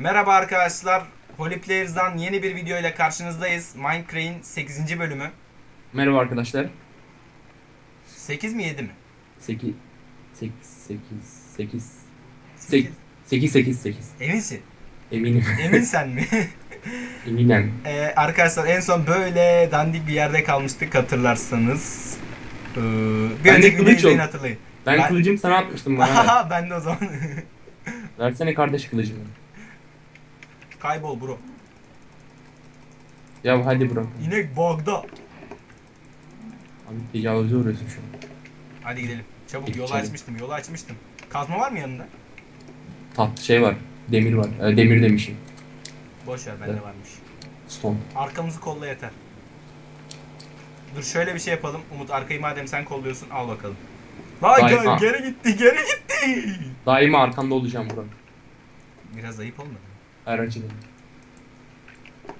Merhaba arkadaşlar. Holy Players'dan yeni bir video ile karşınızdayız. Minecraft'in 8. bölümü. Merhaba arkadaşlar. 8 mi 7 mi? 8 8 8 8 Sekiz. 8 8 8 Eminsin. Eminim. Emin sen mi? Eminem. Ee, arkadaşlar en son böyle dandik bir yerde kalmıştık hatırlarsanız. Ee, bir Ben önceki videoyu izleyin hatırlayın. Ben, Ben- kılıcım sana atmıştım bana. Aha ben de o zaman. Versene kardeş kılıcımı. Kaybol bro. Ya hadi bırak. İnek bug'da. Abi tecavüze uğruyorsun şu an. Hadi gidelim. Çabuk Peki, yolu açmıştım yolu açmıştım. Kazma var mı yanında? Tat şey var. Demir var. Ee, demir demişim. Boş ver bende Evet. varmış. Stone. Arkamızı kolla yeter. Dur şöyle bir şey yapalım. Umut arkayı madem sen kolluyorsun al bakalım. Vay Vay, gel, ha. geri gitti geri gitti. Daima arkanda olacağım Burak. Biraz ayıp olmadı mı? Açıdan.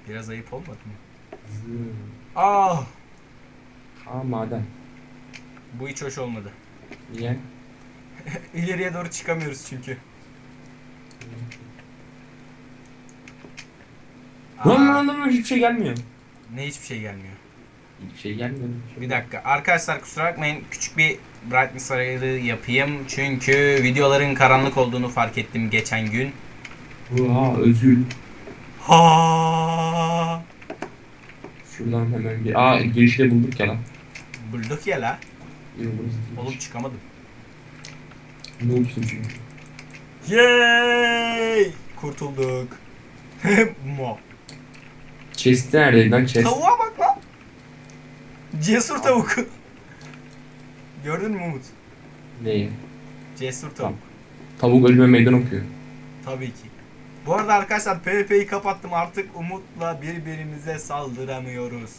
Biraz ayıp olmadı mı? Zı. Ah Aa maden. bu hiç hoş olmadı. Niye? İleriye doğru çıkamıyoruz çünkü. Lan lan lan hiçbir şey gelmiyor. ne hiçbir şey gelmiyor. Hiçbir şey gelmiyor. Bir dakika. Arkadaşlar kusura bakmayın. Küçük bir brightness ayarı yapayım. Çünkü videoların karanlık olduğunu fark ettim geçen gün. Aa özül. Ha! Şuradan hemen bir... Aa girişi de bulduk ya lan. Bulduk ya la. Oğlum çıkamadım. Ne olursun çünkü. Yay! Kurtulduk. Mo. Chest neredeydi lan chest? Tavuğa bak lan. Cesur tavuk. Gördün mü Umut? Neyi? Cesur tavuk. Tavuk ölüme meydan okuyor. Tabii ki. Bu arada arkadaşlar PvP'yi kapattım artık Umut'la birbirimize saldıramıyoruz.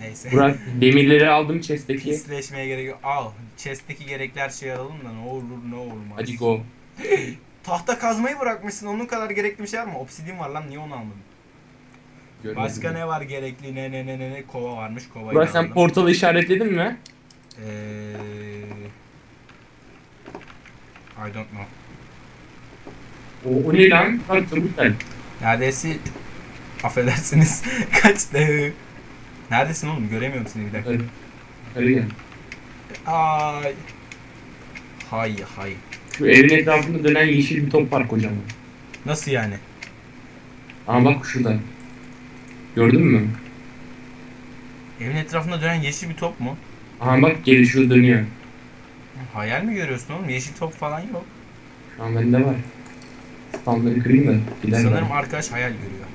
Neyse. Burak demirleri aldım chest'teki. Pisleşmeye gerek yok. Al. Chest'teki gerekli her şeyi alalım da ne olur ne olmaz. Hadi go. Tahta kazmayı bırakmışsın. Onun kadar gerekli bir şey var mı? Obsidian var lan niye onu almadın? Görmedim. Başka ne var gerekli? Ne ne ne ne ne kova varmış. Kovayı Burak sen aldım. portalı işaretledin mi? Eee I don't know. O, o ne lan? Hadi çabuk gel. Neredeyse affedersiniz. Kaçtı. Neredesin oğlum? Göremiyorum seni bir dakika. Gel. Ay. Hay hay. Şu evin etrafında dönen yeşil bir top var kocaman. Nasıl yani? Ama bak şurada. Gördün mü? Evin etrafında dönen yeşil bir top mu? Aha bak şurada dönüyor. Hayal mi görüyorsun oğlum? Yeşil top falan yok. Şu an bende var. Standları kırayım da gider Sanırım ben. arkadaş hayal görüyor.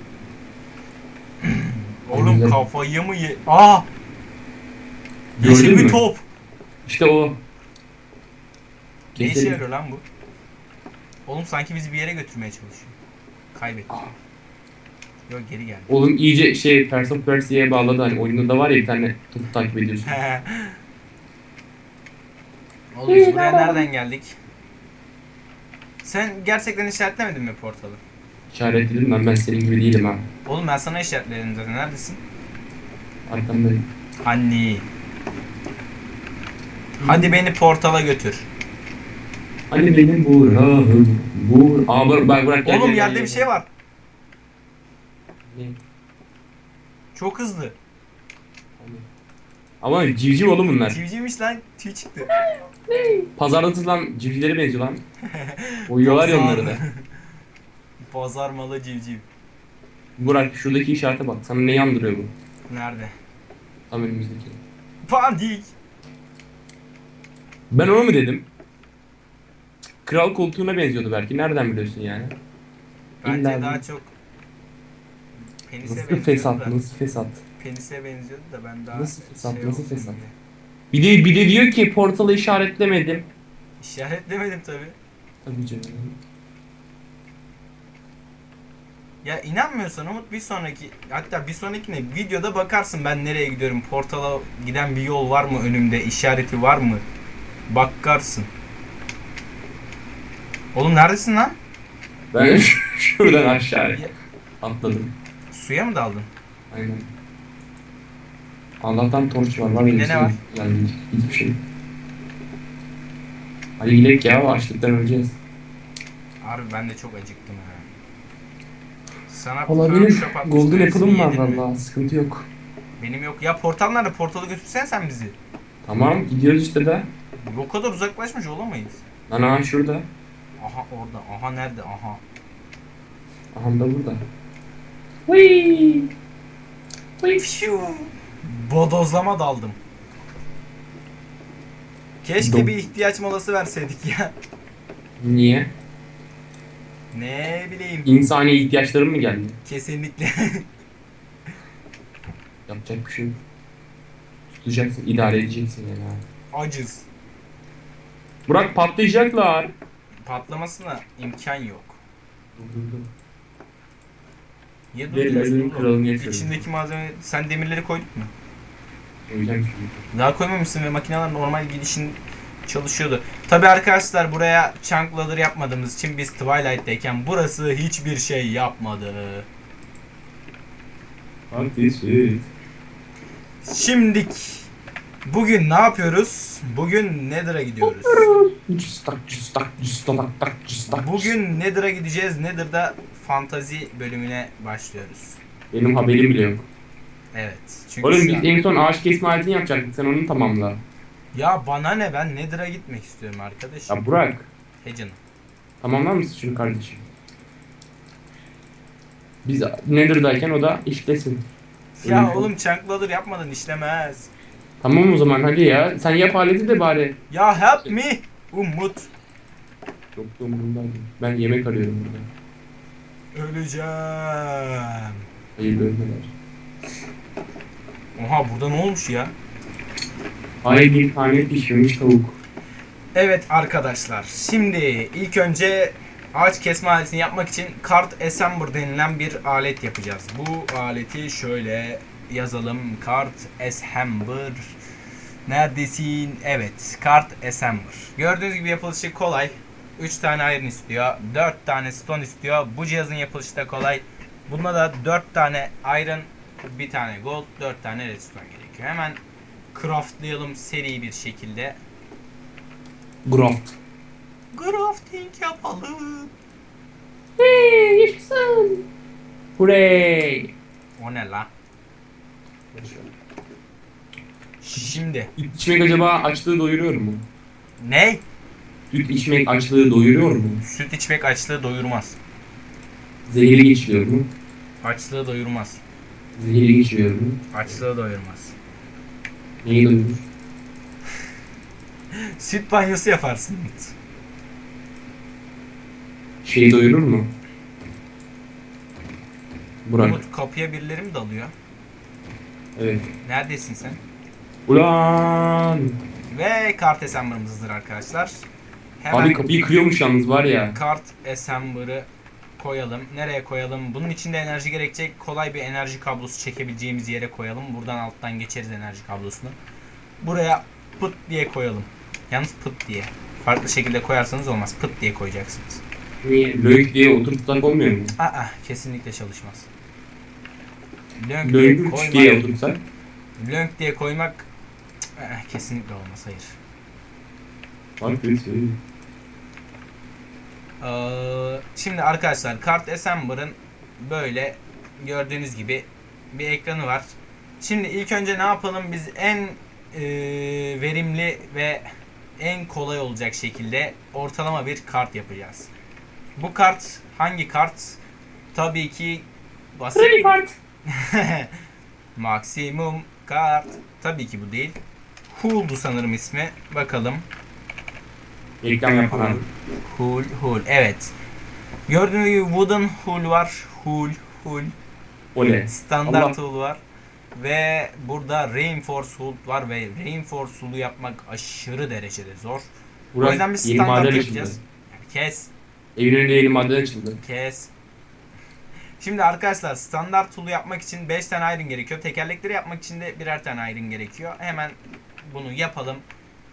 oğlum Güzel. kafayı mı ye... Aa! Yeşil Gördün bir mü? top. İşte o. Ne işe Keselim. yarıyor lan bu? Oğlum sanki bizi bir yere götürmeye çalışıyor. Kaybettik. Aa. Yok geri geldi. Oğlum iyice şey of Persia'ya bağladı hani oyunda da var ya bir tane top takip ediyorsun. Oğlum biz buraya nereden geldik? Sen gerçekten işaretlemedin mi portalı? İşaretledim ben ben senin gibi değilim ha. Oğlum ben sana işaretledim zaten. Neredesin? Arkandayım. Anne. Hadi beni portala götür. Hani benim Burak'ım. Bur Aa bırak bak bırak gel, Oğlum gel, yerde gel, bir gel. şey var. Ne? Çok hızlı. Ama civciv oğlum bunlar. Civcivmiş lan. Tüy çıktı. Pazarda satılan civcivlere benziyor lan. Uyuyorlar ya onları da. Pazar malı civciv. Burak şuradaki işarete bak. Sana ne yandırıyor bu? Nerede? Tam önümüzdeki. Pandik. Ben onu mu dedim? Kral koltuğuna benziyordu belki. Nereden biliyorsun yani? Bence İlla daha çok penise Nasıl benziyordu fesat, da. nasıl fesat. Penise benziyordu da ben daha Nasıl fesat, şey nasıl fesat? diye. Bir de, bir de diyor ki portalı işaretlemedim. İşaretlemedim tabi. Tabii canım. Ya inanmıyorsan Umut bir sonraki hatta bir sonraki ne videoda bakarsın ben nereye gidiyorum portala giden bir yol var mı önümde işareti var mı bakarsın. Oğlum neredesin lan? Ben şuradan aşağıya Ya- atladım. Suya mı daldın? Aynen. Allah'tan torç var. Var Bir de benim ne var? Yani hiçbir şey. Hadi gidelim ya açlıktan öleceğiz. Harbi ben de çok acıktım ha. Sana Olabilir. Golden Apple'ım var valla. Sıkıntı yok. Benim yok. Ya portal nerede? Portalı götürsen sen bizi. Tamam gidiyoruz işte de. O kadar uzaklaşmış olamayız. Lan aha şurada. Aha orada. Aha nerede? Aha. Aha da burada. Whee! Fiu. Bodozlama daldım. Keşke Dom- bir ihtiyaç molası verseydik ya. Niye? Ne bileyim. İnsani ihtiyaçlarım mı geldi? Kesinlikle. Yapacak bir şey yok. Tutacaksın, idare edeceksin yani. ha. Acız. Burak patlayacaklar. Patlamasına imkan yok. Dur dur dur. Niye oğlum? kralını yaşıyorum. İçindeki malzeme... Sen demirleri koyduk mu? Şimdi. Daha koymamışsın ve makineler normal gidişin çalışıyordu. Tabi arkadaşlar buraya chunk ladder yapmadığımız için biz Twilight'teyken burası hiçbir şey yapmadı. Ateşi. Şimdik bugün ne yapıyoruz? Bugün Nether'a gidiyoruz. Bugün Nether'a gideceğiz. Nether'da fantazi bölümüne başlıyoruz. Benim haberim bile yok. Evet. Çünkü Oğlum şu biz an- en son ağaç kesme aletini yapacaktık. Sen onu tamamla. Ya bana ne ben Nether'a gitmek istiyorum arkadaşım. Ya Burak. He canım. Tamamlar mısın şunu kardeşim? Biz Nether'dayken o da işlesin. Ya Öyle. oğlum chunk ladder yapmadın işlemez. Tamam o zaman hadi ya. Sen yap aleti de bari. Ya help me. Umut. Çok da umurumdaydı. Ben yemek arıyorum burada. Öleceğim. Hayırlı ölmeler. Oha burada ne olmuş ya? Ay bir tane pişmemiş tavuk. Evet arkadaşlar. Şimdi ilk önce ağaç kesme aletini yapmak için kart assembler denilen bir alet yapacağız. Bu aleti şöyle yazalım. Kart assembler. Neredesin? Evet. Kart assembler. Gördüğünüz gibi yapılışı kolay. 3 tane iron istiyor. 4 tane stone istiyor. Bu cihazın yapılışı da kolay. Bunda da 4 tane iron, bir tane gold, 4 tane redstone gerekiyor. Hemen craftlayalım seri bir şekilde. Graft. Crafting yapalım. Hey yaşasın. Hurray. O ne la? Şimdi. İçmek acaba açlığı doyuruyor mu? Ne? Süt içmek açlığı doyuruyor mu? Süt içmek açlığı doyurmaz. Zehirli geçiriyor mu? Açlığı doyurmaz. Zehirli geçiriyor mu? Açlığı doyurmaz. Neyi doyurur? Süt banyosu yaparsın. Şeyi doyurur mu? Burak. Umut kapıya birileri mi dalıyor? Evet. Neredesin sen? Ulan. Ve kart assembler'ımız hazır arkadaşlar. Hemen Abi kapıyı kırıyormuş yalnız var ya. kart assembler'ı koyalım. Nereye koyalım? Bunun için de enerji gerekecek. Kolay bir enerji kablosu çekebileceğimiz yere koyalım. Buradan alttan geçeriz enerji kablosunu. Buraya pıt diye koyalım. Yalnız pıt diye. Farklı şekilde koyarsanız olmaz. Pıt diye koyacaksınız. Niye? Löyük diye oturtsak olmuyor mu? Aa kesinlikle çalışmaz. Lönk diye diye koymak, otursak. lönk diye koymak eh, kesinlikle olmaz. Hayır. Kötü. Ee, şimdi arkadaşlar kart assembler'ın böyle gördüğünüz gibi bir ekranı var. Şimdi ilk önce ne yapalım? Biz en e, verimli ve en kolay olacak şekilde ortalama bir kart yapacağız. Bu kart hangi kart? Tabii ki basit. Kredi kart. Maksimum kart. Tabii ki bu değil. Huldu sanırım ismi. Bakalım. Reklam yapan. Hul hul evet. Gördüğünüz gibi wooden hul var. Hul hul. O ne? Standart Allah. hul var. Ve burada reinforce hul var ve reinforce hulu yapmak aşırı derecede zor. Burak, o yüzden biz standart yapacağız. Kes. Evin önünde yeni maden açıldı. Kes. Şimdi arkadaşlar standart tool'u yapmak için 5 tane iron gerekiyor. Tekerlekleri yapmak için de birer tane iron gerekiyor. Hemen bunu yapalım.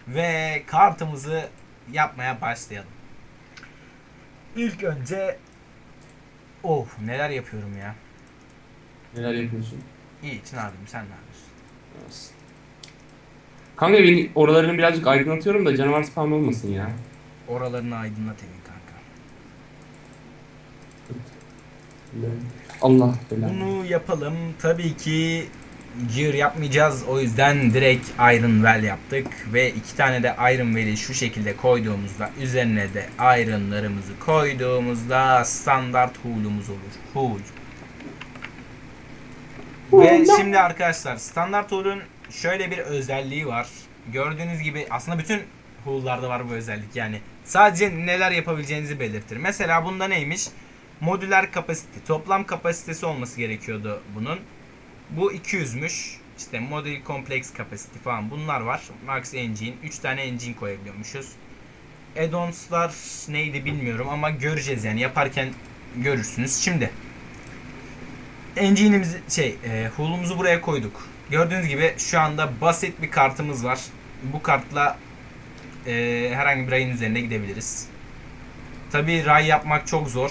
Ve kartımızı yapmaya başlayalım. İlk önce Oh neler yapıyorum ya. Neler yapıyorsun? İyi için abim sen ne yapıyorsun? Kanka evin oralarını birazcık aydınlatıyorum da canavar spawn olmasın ya. Oralarını aydınlat evin kanka. Allah belanı. Bunu yapalım. Tabii ki gear yapmayacağız. O yüzden direkt Iron Well yaptık. Ve iki tane de Iron Well'i şu şekilde koyduğumuzda üzerine de Iron'larımızı koyduğumuzda standart hull'umuz olur. Hull. Ve şimdi arkadaşlar standart hull'un şöyle bir özelliği var. Gördüğünüz gibi aslında bütün hull'larda var bu özellik yani. Sadece neler yapabileceğinizi belirtir. Mesela bunda neymiş? Modüler kapasite, toplam kapasitesi olması gerekiyordu bunun. Bu 200'müş. İşte modül kompleks kapasite falan bunlar var. Max engine, 3 tane engine koyabiliyormuşuz. Add-ons'lar neydi bilmiyorum ama göreceğiz yani yaparken görürsünüz. Şimdi engine'imizi şey, e, hull'umuzu buraya koyduk. Gördüğünüz gibi şu anda basit bir kartımız var. Bu kartla e, herhangi bir rayın üzerine gidebiliriz. Tabi ray yapmak çok zor.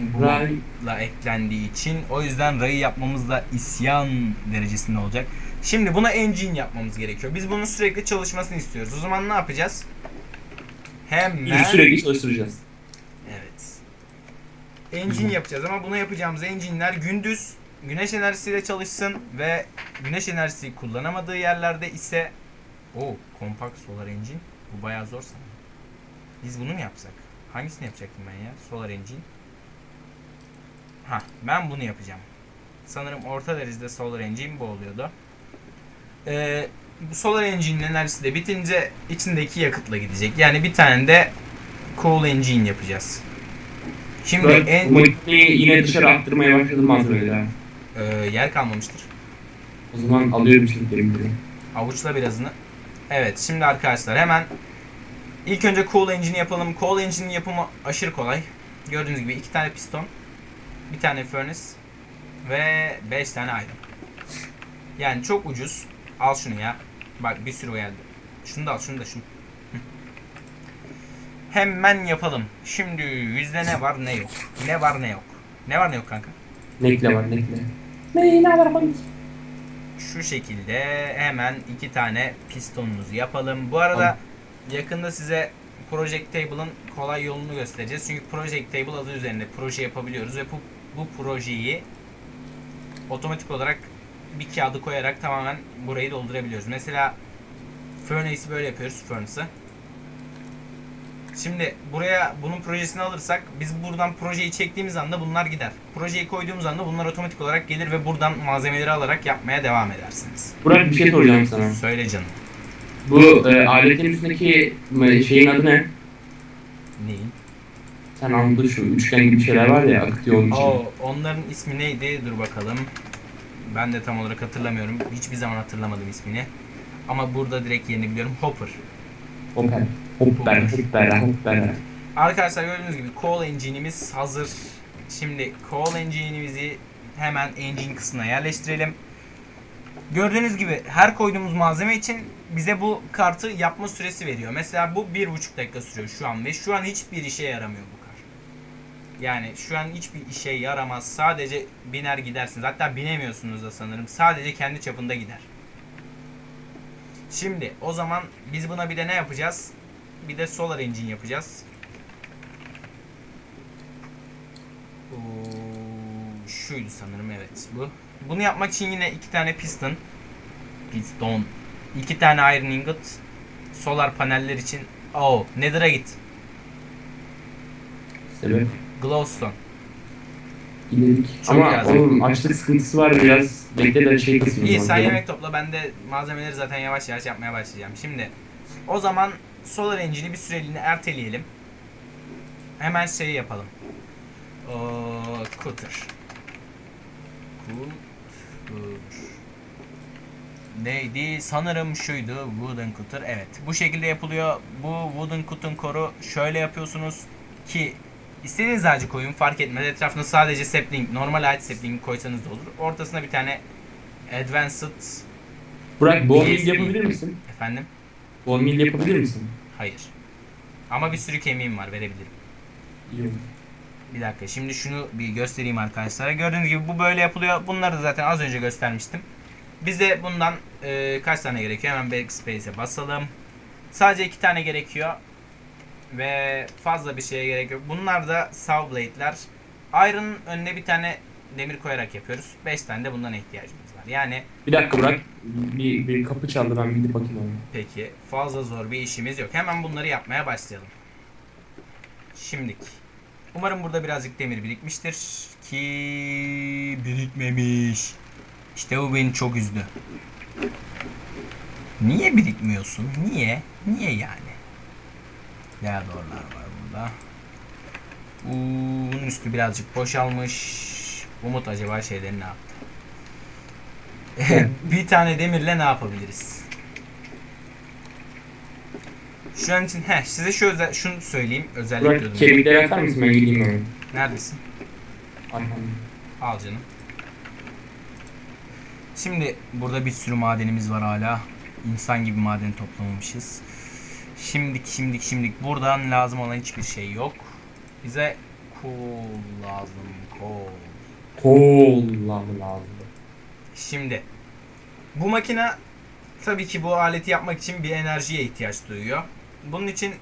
Bu Ray. la eklendiği için. O yüzden rayı yapmamız da isyan derecesinde olacak. Şimdi buna engine yapmamız gerekiyor. Biz bunun sürekli çalışmasını istiyoruz. O zaman ne yapacağız? Hemen sürekli çalıştıracağız. Evet. Engine yapacağız ama buna yapacağımız engine'ler gündüz güneş enerjisiyle çalışsın ve güneş enerjisi kullanamadığı yerlerde ise o kompakt solar engine bu bayağı zor sanırım. Biz bunu mu yapsak? Hangisini yapacaktım ben ya? Solar engine. Ha, ben bunu yapacağım. Sanırım orta derecede solar engine bu oluyordu. Ee, bu solar engine'in enerjisi de bitince içindeki yakıtla gidecek. Yani bir tane de cool engine yapacağız. Şimdi Ben en makineyi yine dışarı attırmaya başladım malzemeleri. Ee, yer kalmamıştır. O zaman alıyorum buraya. Avuçla birazını. Evet şimdi arkadaşlar hemen ilk önce cool engine yapalım. Cool engine'in yapımı aşırı kolay. Gördüğünüz gibi iki tane piston, bir tane furnace ve beş tane iron. Yani çok ucuz. Al şunu ya. Bak bir sürü geldi. Şunu da al, şunu da şunu. Hemen yapalım. Şimdi yüzde ne var ne yok. Ne var ne yok. Ne var ne yok kanka? Nekle var nekle. Ne ne var bak. Şu şekilde hemen iki tane pistonumuzu yapalım. Bu arada yakında size Project Table'ın kolay yolunu göstereceğiz. Çünkü Project Table adı üzerinde proje yapabiliyoruz ve bu, bu projeyi otomatik olarak bir kağıdı koyarak tamamen burayı doldurabiliyoruz. Mesela Furnace'i böyle yapıyoruz Furnace'ı. Şimdi buraya bunun projesini alırsak biz buradan projeyi çektiğimiz anda bunlar gider. Projeyi koyduğumuz anda bunlar otomatik olarak gelir ve buradan malzemeleri alarak yapmaya devam edersiniz. Burak bir şey soracağım sana. Söyle canım. Bu e, aletin üstündeki e, şeyin adı ne? Neyin? Sen anladın şu üçgen gibi şeyler var ya akıtıyor onun için. Oo, onların ismi neydi? Dur bakalım. Ben de tam olarak hatırlamıyorum. Hiçbir zaman hatırlamadım ismini. Ama burada direkt yerini biliyorum. Hopper. Hopper. Hopper. Hopper. Hopper. Arkadaşlar gördüğünüz gibi Coal Engine'imiz hazır. Şimdi Coal Engine'imizi hemen engine kısmına yerleştirelim. Gördüğünüz gibi her koyduğumuz malzeme için bize bu kartı yapma süresi veriyor. Mesela bu bir buçuk dakika sürüyor şu an ve şu an hiçbir işe yaramıyor bu. Yani şu an hiçbir işe yaramaz. Sadece biner gidersiniz. Hatta binemiyorsunuz da sanırım. Sadece kendi çapında gider. Şimdi o zaman biz buna bir de ne yapacağız? Bir de solar engine yapacağız. Oo, şuydu sanırım evet bu. Bunu yapmak için yine iki tane piston. Piston. iki tane iron ingot. Solar paneller için. Oh, Nether'a git. Sebep. Glowstone. Çok Ama yazık. onun açlık sıkıntısı var biraz. Bekle de şey kısmı. İyi sen yemek topla ben de malzemeleri zaten yavaş yavaş yapmaya başlayacağım. Şimdi o zaman Solar Engine'i bir süreliğine erteleyelim. Hemen şeyi yapalım. O Cutter. Cutter. Neydi? Sanırım şuydu. Wooden Cutter. Evet. Bu şekilde yapılıyor. Bu Wooden Cutter'ın koru şöyle yapıyorsunuz ki istediğiniz ağacı koyun fark etmez. Etrafına sadece sapling, normal ağaç sapling koysanız da olur. Ortasına bir tane Advanced Burak bone yapabilir misin? efendim. Bone yapabilir misin? Hayır. Ama bir sürü kemiğim var verebilirim. Yok. Bir dakika şimdi şunu bir göstereyim arkadaşlara. Gördüğünüz gibi bu böyle yapılıyor. Bunları da zaten az önce göstermiştim. Bize bundan e, kaç tane gerekiyor? Hemen backspace'e basalım. Sadece iki tane gerekiyor. Ve fazla bir şeye gerek yok. Bunlar da saw blade'ler. Iron'ın önüne bir tane demir koyarak yapıyoruz. 5 tane de bundan ihtiyacımız var. Yani Bir dakika bırak. Bir, bir kapı çaldı ben gidip bakayım ona. peki fazla zor bir işimiz yok. Hemen bunları yapmaya başlayalım. Şimdilik. Umarım burada birazcık demir birikmiştir. Ki birikmemiş. İşte bu beni çok üzdü. Niye birikmiyorsun? Niye? Niye yani? Leadorlar var burada. Bunun üstü birazcık boşalmış. Umut acaba şeyleri ne yaptı? bir tane demirle ne yapabiliriz? Şu an için he size şu özel şunu söyleyeyim özellik Burak diyordum. kemikleri atar mısın ben gideyim hemen. Neredesin? Arkamda. Al canım. Şimdi burada bir sürü madenimiz var hala. İnsan gibi maden toplamamışız. Şimdik şimdik şimdik buradan lazım olan hiçbir şey yok. Bize coal lazım coal. Kollam lazım. Şimdi bu makine tabii ki bu aleti yapmak için bir enerjiye ihtiyaç duyuyor. Bunun için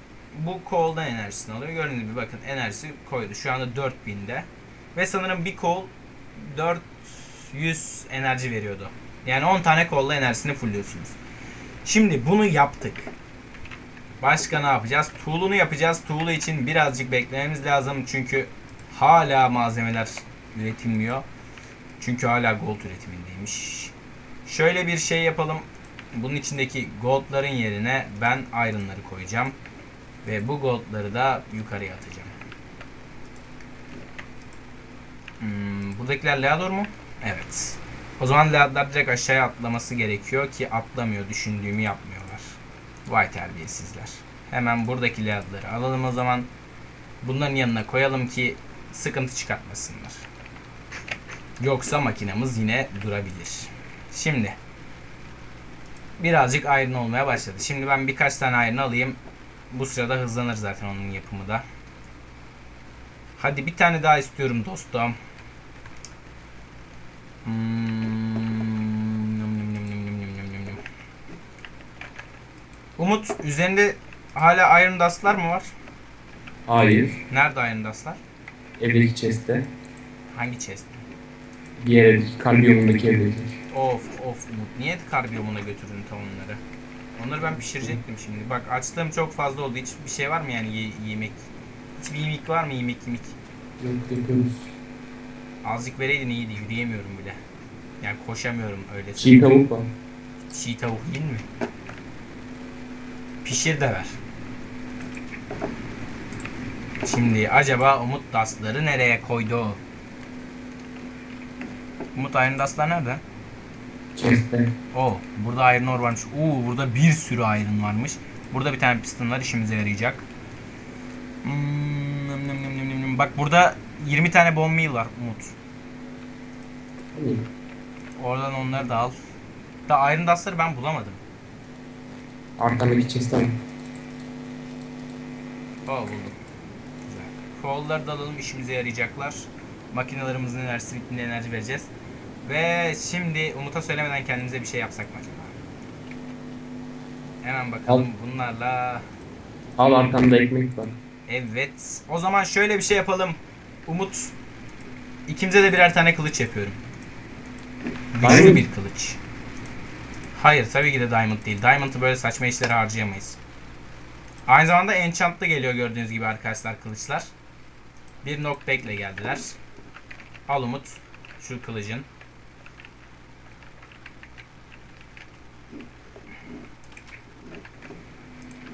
bu coal'dan enerjisini alıyor. Gördüğünüz gibi bakın enerjisi koydu. Şu anda 4000'de. Ve sanırım bir coal 400 enerji veriyordu. Yani 10 tane coal'la enerjisini fullüyorsunuz. Şimdi bunu yaptık. Başka ne yapacağız? Tool'unu yapacağız. Tool'u için birazcık beklememiz lazım. Çünkü hala malzemeler üretilmiyor. Çünkü hala gold üretimindeymiş. Şöyle bir şey yapalım. Bunun içindeki goldların yerine ben iron'ları koyacağım. Ve bu goldları da yukarıya atacağım. Hmm, buradakiler Leador mu? Evet. O zaman Leador direkt aşağıya atlaması gerekiyor ki atlamıyor. Düşündüğümü yapmıyorlar. Vay terbiyesizler. Hemen buradaki Leador'ları alalım o zaman. Bunların yanına koyalım ki sıkıntı çıkartmasınlar. Yoksa makinamız yine durabilir. Şimdi birazcık iron olmaya başladı. Şimdi ben birkaç tane iron alayım. Bu sırada hızlanır zaten onun yapımı da. Hadi bir tane daha istiyorum dostum. Hmm, Umut üzerinde hala iron dust'lar mı var? Hayır. Nerede iron dust'lar? Evdeki chest'te. Hangi chest? Bir yere karbiyonundaki evdeki. Of of Umut. Niye karbiyomuna götürdün ta onları? Onları ben pişirecektim şimdi. Bak açlığım çok fazla oldu. Hiç bir şey var mı yani ye- yemek? Hiçbir yemek var mı yemek yemek? Yok yapıyoruz. Azıcık vereydin iyiydi. Yürüyemiyorum bile. Yani koşamıyorum öyle. Çiğ tavuk var. Çiğ tavuk yiyin mi? Pişir de ver. Şimdi acaba Umut dasları nereye koydu? Umut Iron Dust'lar nerede? Chest'te. O, burada iron ore varmış. Oo, burada bir sürü iron varmış. Burada bir tane piston var işimize yarayacak. Hmm, nım nım nım nım. Bak burada 20 tane bone meal var Umut. Oradan onları da al. Da iron dust'ları ben bulamadım. Arkandaki chest'te var. Oo buldum. Güzel. Coal'ları da alalım işimize yarayacaklar. Makinelerimizin enerjisi bittiğinde enerji vereceğiz. Ve şimdi Umut'a söylemeden kendimize bir şey yapsak mı acaba? Hemen bakalım bunlarla Al arkamda ekmek var. Evet. O zaman şöyle bir şey yapalım. Umut. ikimize de birer tane kılıç yapıyorum. Güçlü bir kılıç. Hayır tabii ki de Diamond değil. Diamond'ı böyle saçma işlere harcayamayız. Aynı zamanda enchantlı geliyor gördüğünüz gibi arkadaşlar kılıçlar. Bir knockback ile geldiler. Al Umut. Şu kılıcın.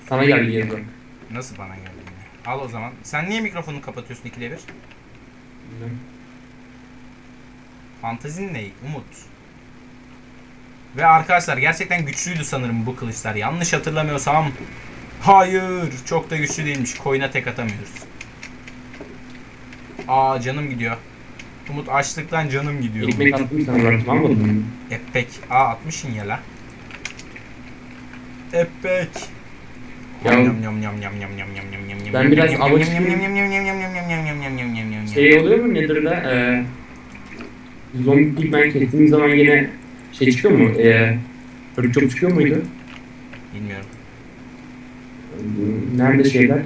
Sana gel geri bak. Nasıl bana geldi? Al o zaman. Sen niye mikrofonunu kapatıyorsun ikide bir? Bilmem. Fantezin ne? Umut. Ve arkadaşlar gerçekten güçlüydü sanırım bu kılıçlar. Yanlış hatırlamıyorsam. Hayır. Çok da güçlü değilmiş. Koyuna tek atamıyoruz. Aa canım gidiyor. Umut açlıktan canım gidiyor. Ekmek sana bıraktım almadın mı? Epek. Aa atmışsın ya la. Epek. Ya- Yam yam yam yam yam yam yam yam yam yam Ben biraz yam. Şey oluyor mu Nether'da? Eee zombi pigmen kestiğim zaman yine şey çıkıyor mu? Eee Örük çok çıkıyor muydu? Bilmiyorum. Nerede şeyler?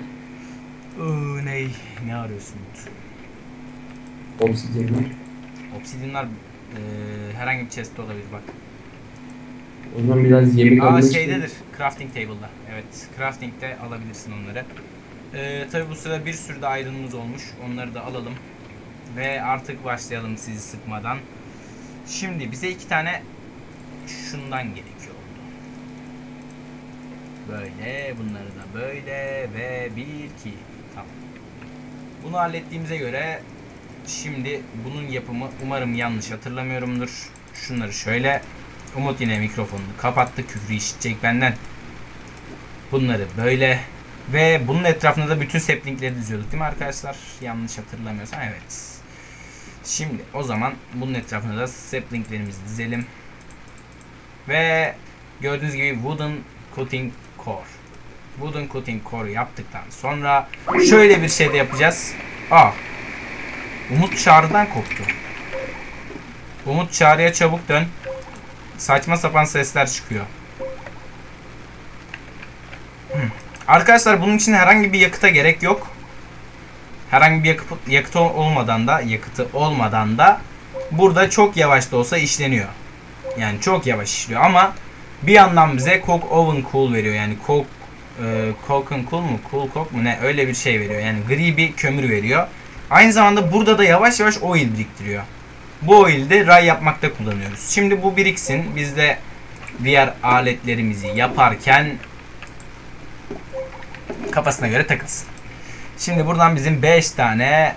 Oo, ne? Ne arıyorsun Umut? Obsidian'lar. Obsidianlar e, herhangi bir chest'te olabilir bak. O zaman biraz yemek Aa için- şeydedir. Crafting table'da. Evet. Crafting'de alabilirsin onları. Ee, tabi bu sırada bir sürü de ayrımımız olmuş. Onları da alalım. Ve artık başlayalım sizi sıkmadan. Şimdi bize iki tane şundan gerekiyor. Böyle, bunları da böyle ve bir iki. Tamam. Bunu hallettiğimize göre şimdi bunun yapımı umarım yanlış hatırlamıyorumdur. Şunları şöyle Umut yine mikrofonunu kapattı. Küfrü işitecek benden. Bunları böyle ve bunun etrafında da bütün saplingleri diziyorduk değil mi arkadaşlar? Yanlış hatırlamıyorsam evet. Şimdi o zaman bunun etrafına da saplinglerimizi dizelim. Ve gördüğünüz gibi wooden coating core. Wooden coating core yaptıktan sonra şöyle bir şey de yapacağız. Aa. Umut çağrıdan koptu. Umut çağrıya çabuk dön. Saçma sapan sesler çıkıyor. Hmm. Arkadaşlar bunun için herhangi bir yakıta gerek yok. Herhangi bir yakıt, yakıtı olmadan da yakıtı olmadan da burada çok yavaş da olsa işleniyor. Yani çok yavaş işliyor ama bir yandan bize coke oven cool veriyor. Yani coke e, coke and cool mu cool coke mu ne öyle bir şey veriyor. Yani gri bir kömür veriyor. Aynı zamanda burada da yavaş yavaş oil biriktiriyor. Bu oil'i de ray yapmakta kullanıyoruz. Şimdi bu biriksin. Biz de diğer aletlerimizi yaparken kafasına göre takılsın. Şimdi buradan bizim 5 tane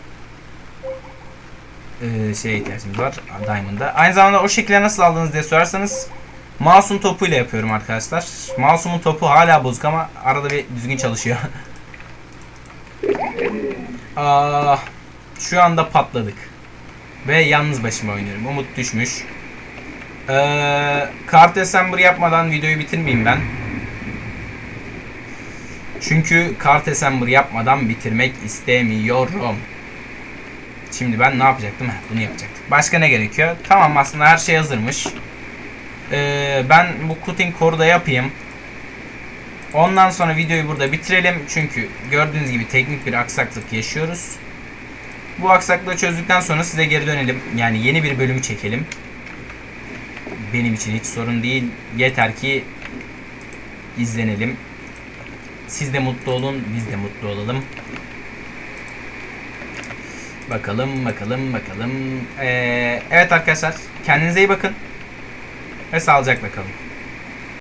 e, şeye ihtiyacımız var. Diamond'a. Aynı zamanda o şekilde nasıl aldınız diye sorarsanız Mouse'un topuyla yapıyorum arkadaşlar. Mouse'umun topu hala bozuk ama arada bir düzgün çalışıyor. Aa, şu anda patladık. Ve yalnız başıma oynuyorum. Umut düşmüş. Ee, kart assembly yapmadan videoyu bitirmeyeyim ben. Çünkü kart assembly yapmadan bitirmek istemiyorum. Şimdi ben ne yapacaktım? Heh, bunu yapacaktım. Başka ne gerekiyor? Tamam aslında her şey hazırmış. Ee, ben bu cutting core'u da yapayım. Ondan sonra videoyu burada bitirelim. Çünkü gördüğünüz gibi teknik bir aksaklık yaşıyoruz. Bu aksaklığı çözdükten sonra size geri dönelim. Yani yeni bir bölümü çekelim. Benim için hiç sorun değil. Yeter ki izlenelim. Siz de mutlu olun, biz de mutlu olalım. Bakalım, bakalım, bakalım. Ee, evet arkadaşlar, kendinize iyi bakın. Ve sağlıcakla kalın.